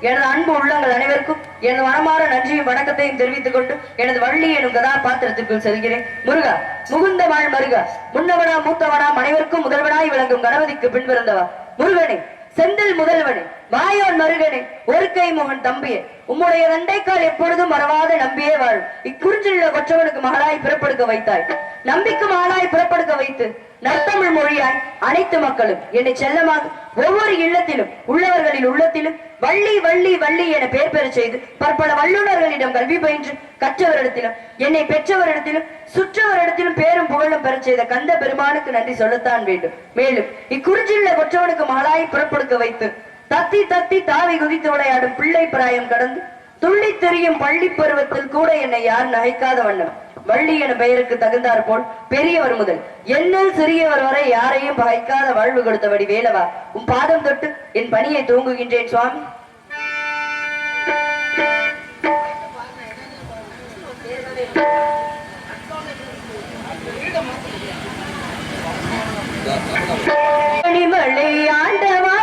எனது அன்பு உள்ளங்கள் அனைவருக்கும் எனது மனமாற நன்றியும் வணக்கத்தையும் தெரிவித்துக் கொண்டு எனது வள்ளி எனும் கதாபாத்திரத்திற்குள் செல்கிறேன். முருகா முகுந்த வாழ் மருகா முன்னவனா மூத்தவனா அனைவருக்கும் முதல்வனாய் விளங்கும் கணபதிக்கு பின்பிறந்தவா? முருகனே செந்தில் முதல்வனே. மாயோன் மருகனே ஒரு கை மோகன் தம்பியே உம்முடைய தண்டைக்கால் எப்பொழுதும் மறவாத நம்பியே வாழும். இக்குறிஞ்சிலுள்ள கொற்றவனுக்கு மகளாய் பிறப்படுக்க வைத்தாய். நம்பிக்கு மகளாய் பிறப்படுக்க வைத்து நற்தமிழ் மொழியாய் அனைத்து மக்களும் என்னை செல்லமாக ஒவ்வொரு இல்லத்திலும் உள்ளவர்களின் உள்ளத்திலும் வள்ளி வள்ளி வள்ளி என பெயர் பெற செய்து பற்பல வல்லுநர்களிடம் கல்வி பயின்று கற்றவரிடத்திலும் என்னை பெற்றவரிடத்திலும் சுற்றவரிடத்திலும் பேரும் புகழும் பெறச் செய்த கந்த பெருமானுக்கு நன்றி சொல்லத்தான் வேண்டும். மேலும் இக்குறிஞ்சிலுள்ள கொற்றவனுக்கு மகளாய் புறப்படுக்க வைத்து தத்தி தத்தி தாவி குதித்து விளையாடும் பிள்ளை பிராயம் கடந்து துள்ளி தெரியும் பள்ளி பருவத்தில் கூட என்னை யார் நகைக்காத வண்ணம். வள்ளி என பெயருக்கு தகுந்தார் போல் பெரியவர் முதல். என்ன சிறியவர் வரை யாரையும் பகைக்காத வாழ்வு கொடுத்தபடி வேலவா? உன் பாதம் தொட்டு என் பணியை தூங்குகின்றேன் சுவாமி. மணிமலை ஆண்டவா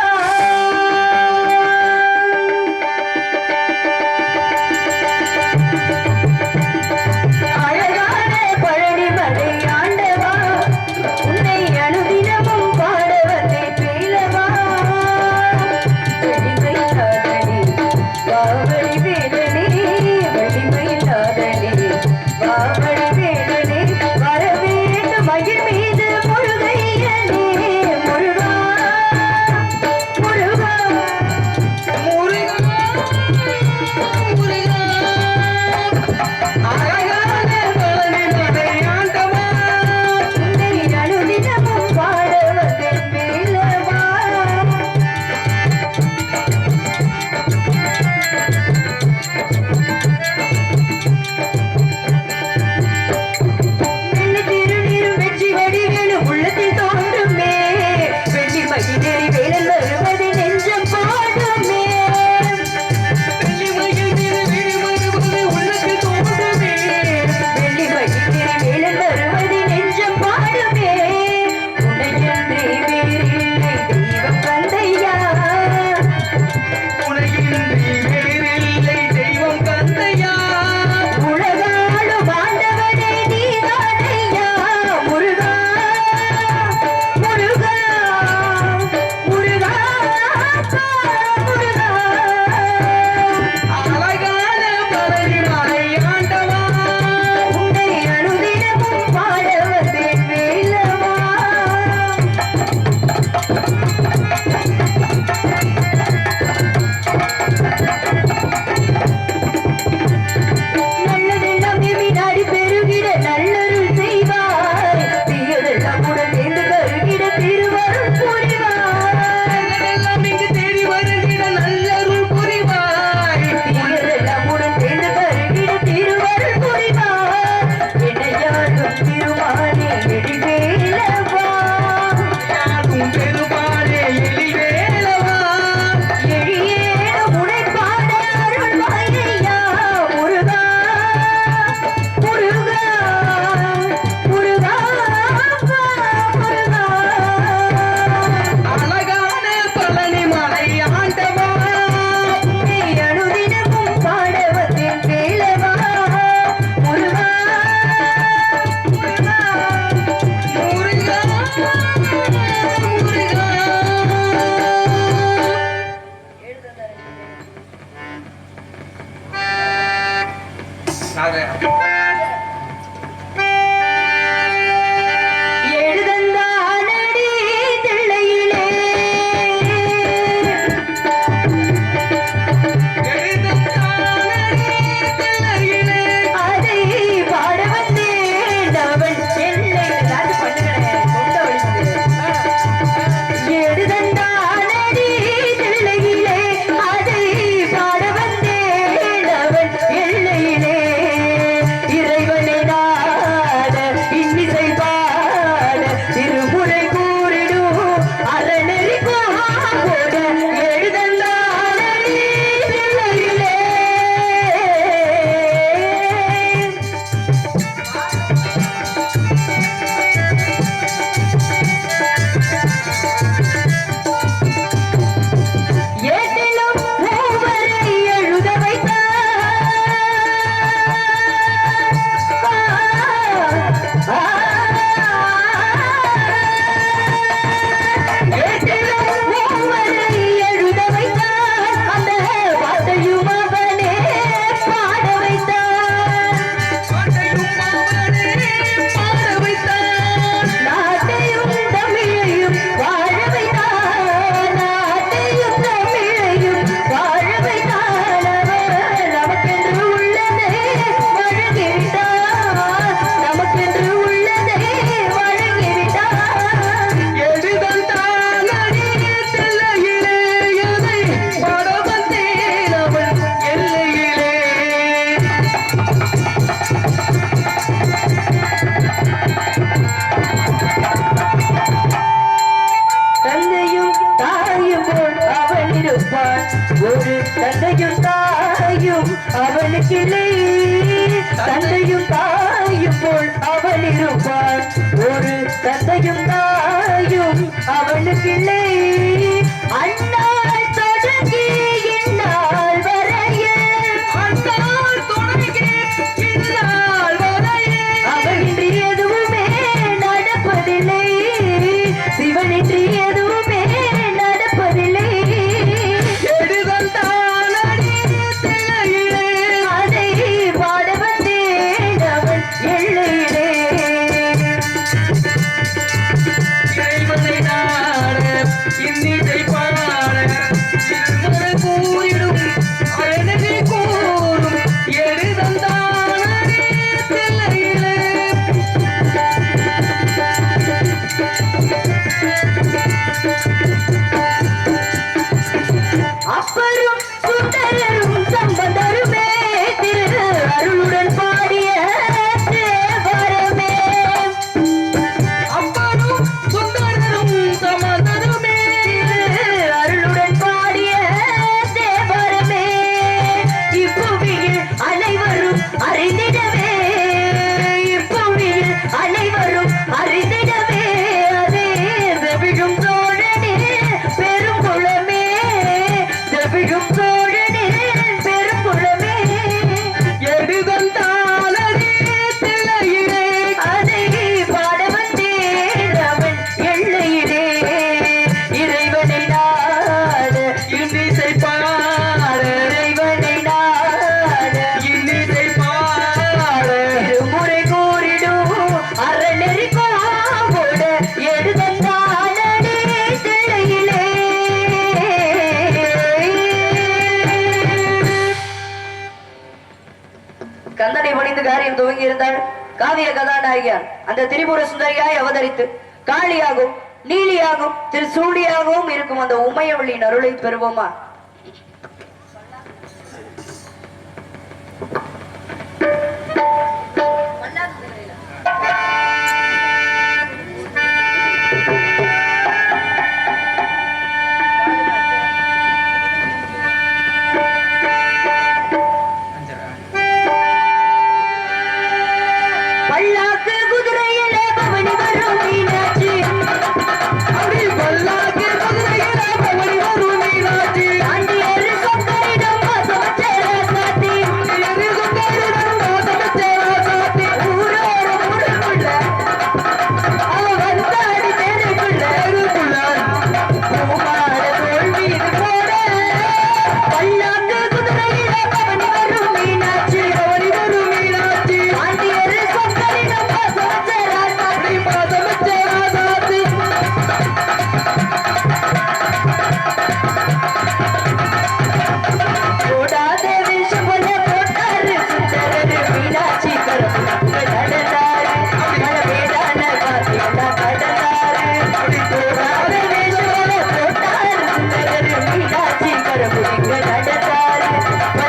சாக காவிய கதாநாயகியார் அந்த திரிபுர சுந்தரியாய் அவதரித்து காளியாகவும் நீலியாகவும் திருசூழியாகவும் இருக்கும் அந்த உமையவள்ளியின் அருளை பெறுவோமா Thank you. Thank you.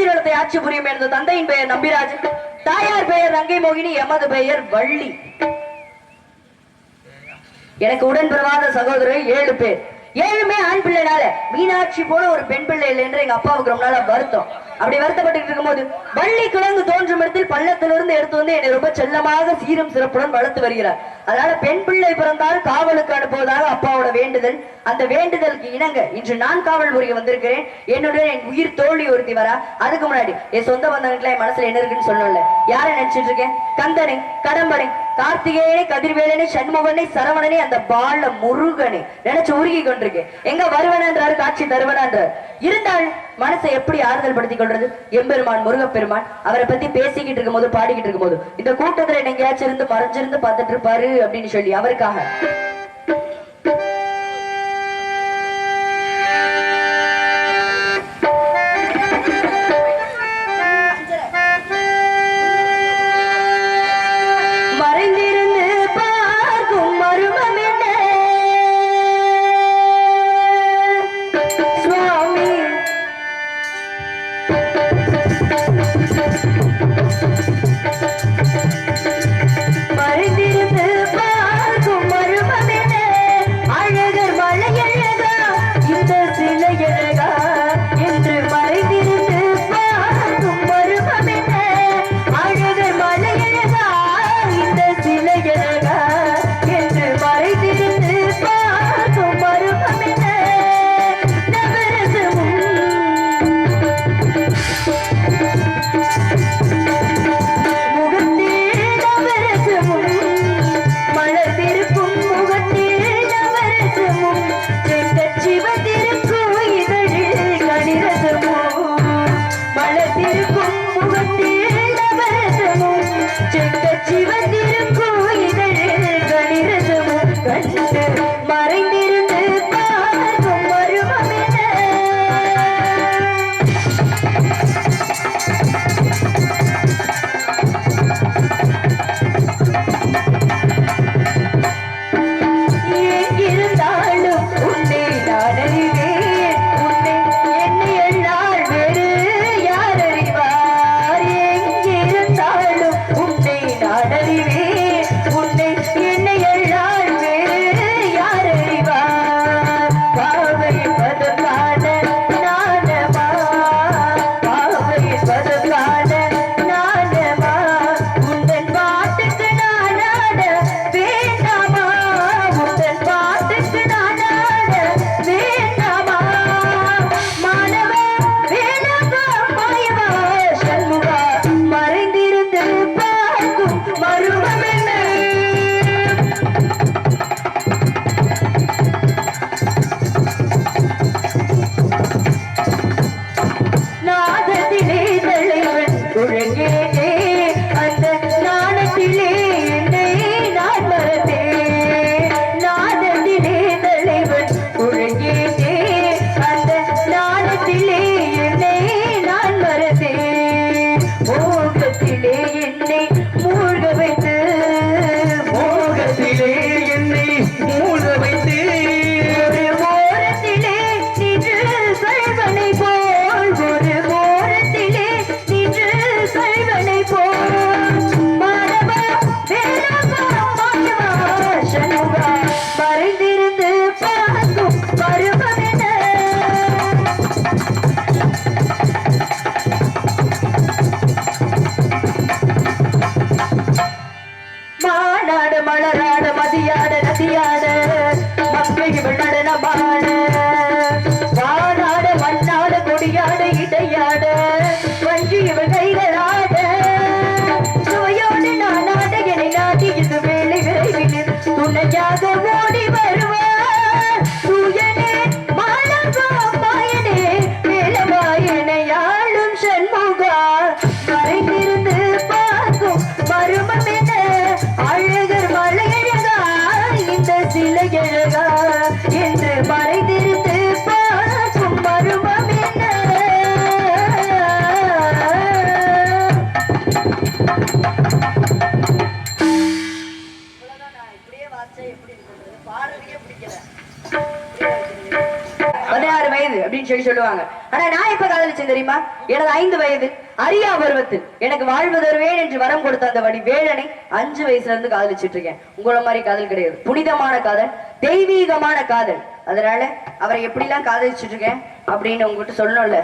குறிஞ்சி நிலத்தை ஆட்சி புரியும் எனது தந்தையின் பெயர் நம்பிராஜன் தாயார் பெயர் ரங்கை மோகினி எமது பெயர் வள்ளி. எனக்கு உடன் பிறவாத சகோதரர் ஏழு பேர். ஏழுமே ஆண் பிள்ளைனால. மீனாட்சி போல ஒரு பெண் பிள்ளை இல்லை என்று எங்க அப்பாவுக்கு ரொம்ப நாளா வருத்தம். அப்படி வருத்தப்பட்டு இருக்கும்போது வள்ளி கிழங்கு தோன்றும் இடத்தில் பள்ளத்திலிருந்து எடுத்து வந்து என்னை ரொம்ப செல்லமாக சீரும் சிறப்புடன் வளர்த்து வருகிறார். அதனால பெண் பிள்ளை பிறந்தால் காவலுக்கு அனுப்புவதாக அப்பாவோட வேண்டுதல். அந்த வேண்டுதலுக்கு இணங்க இன்று நான் காவல் புரிய வந்திருக்கிறேன். என்னுடன் என் உயிர் தோழி ஒருத்தி வரா. அதுக்கு முன்னாடி என் சொந்த பந்தங்களுக்குலாம் என் மனசுல என்ன இருக்குன்னு சொல்லல யாரை நினைச்சிட்டு இருக்கேன்? கந்தனை கடம்பனை கார்த்திகேயனை கதிர்வேலனை சண்முகனை சரவணனை அந்த பால முருகனை. நினைச்சு உருகி கொண்டிருக்கு எங்க வருவனன்றாரு காட்சி தருவனன்றார். இருந்தால் மனசை எப்படி ஆறுதல் படுத்திக் கொள்றது எம்பெருமான் முருகப்பெருமான் அவரை பத்தி பேசிக்கிட்டு இருக்கும் போது பாடிக்கிட்டு இருக்கும் போது இந்த கூட்டத்துல எங்கேயாச்சும் இருந்து மறைஞ்சிருந்து பார்த்துட்டு இருப்பாரு அப்படின்னு சொல்லி அவருக்காக. அப்படின்னு சொல்லி சொல்லுவாங்க. ஆனா நான் இப்ப காதலிச்சேன் தெரியுமா? எனது ஐந்து வயது அரியா பருவத்தில் எனக்கு வாழ்வதொரு வேல் என்று வரம் கொடுத்த அந்த வடி வேலனை அஞ்சு வயசுல இருந்து காதலிச்சுட்டு இருக்கேன். உங்களை மாதிரி காதல் கிடையாது. புனிதமான காதல் தெய்வீகமான காதல். அதனால அவரை எப்படிலாம் காதலிச்சுட்டு இருக்கேன் அப்படின்னு உங்ககிட்ட சொல்லணும்ல.